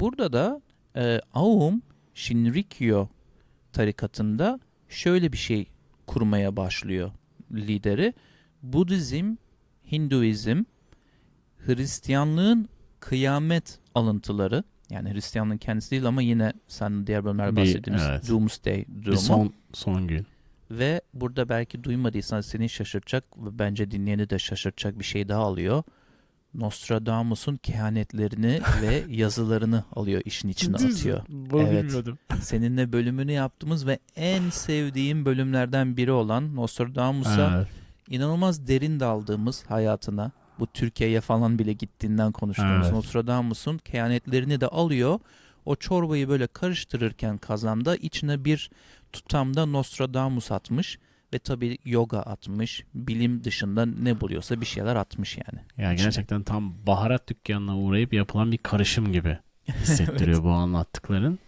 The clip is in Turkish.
Burada da e, Aum Shinrikyo tarikatında şöyle bir şey kurmaya başlıyor lideri. Budizm, Hinduizm, Hristiyanlığın kıyamet alıntıları yani Hristiyanlığın kendisi değil ama yine sen diğer bölümlerde bahsettiğimiz evet. Doomsday Bir durumu. son son gün. Ve burada belki duymadıysan seni şaşırtacak ve bence dinleyeni de şaşırtacak bir şey daha alıyor. Nostradamus'un kehanetlerini ve yazılarını alıyor işin içine atıyor. Bunu Evet. bilmiyordum. Seninle bölümünü yaptığımız ve en sevdiğim bölümlerden biri olan Nostradamus'a Evet. inanılmaz derin daldığımız hayatına bu Türkiye'ye falan bile gittiğinden konuştuğumuz Evet. Nostradamus'un kehanetlerini de alıyor. O çorbayı böyle karıştırırken kazanda içine bir tutamda Nostradamus atmış ve tabii yoga atmış. Bilim dışında ne buluyorsa bir şeyler atmış yani. Ya İçine. gerçekten tam baharat dükkanına uğrayıp yapılan bir karışım gibi hissettiriyor bu anlattıkların.